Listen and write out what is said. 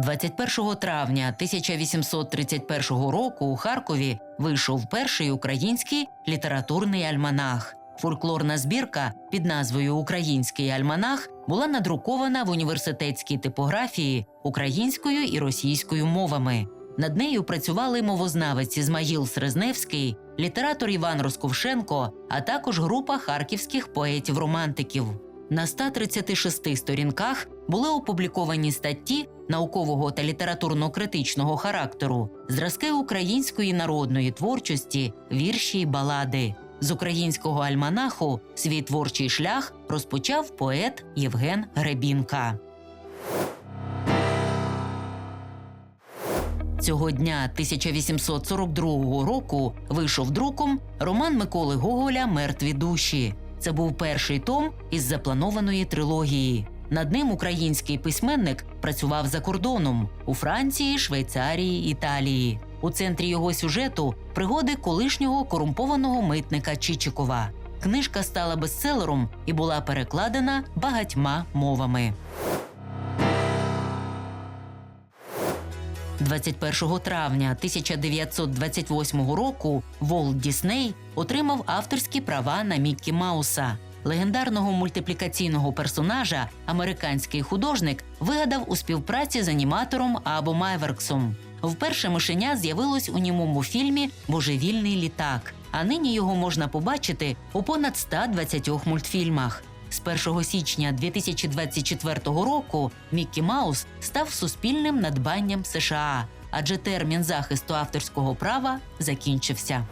21 травня 1831 року у Харкові вийшов перший український літературний альманах. Фольклорна збірка під назвою Український альманах була надрукована в університетській типографії українською і російською мовами. Над нею працювали мовознавець Ізмаїл Срезневський, літератор Іван Росковшенко, а також група харківських поетів-романтиків. На 136 сторінках були опубліковані статті наукового та літературно-критичного характеру, зразки української народної творчості, вірші й балади. З українського альманаху свій творчий шлях розпочав поет Євген Гребінка. Цього дня 1842 року вийшов друком роман Миколи Гоголя Мертві душі. Це був перший том із запланованої трилогії. Над ним український письменник працював за кордоном у Франції, Швейцарії, Італії. У центрі його сюжету пригоди колишнього корумпованого митника Чичикова. Книжка стала бестселером і була перекладена багатьма мовами. 21 травня 1928 року Волт Дісней отримав авторські права на Міккі Мауса. Легендарного мультиплікаційного персонажа американський художник вигадав у співпраці з аніматором Абом Айверксом. Вперше мишеня з'явилось у німому фільмі Божевільний літак, а нині його можна побачити у понад 120 мультфільмах. З 1 січня 2024 року Міккі Маус став суспільним надбанням США, адже термін захисту авторського права закінчився.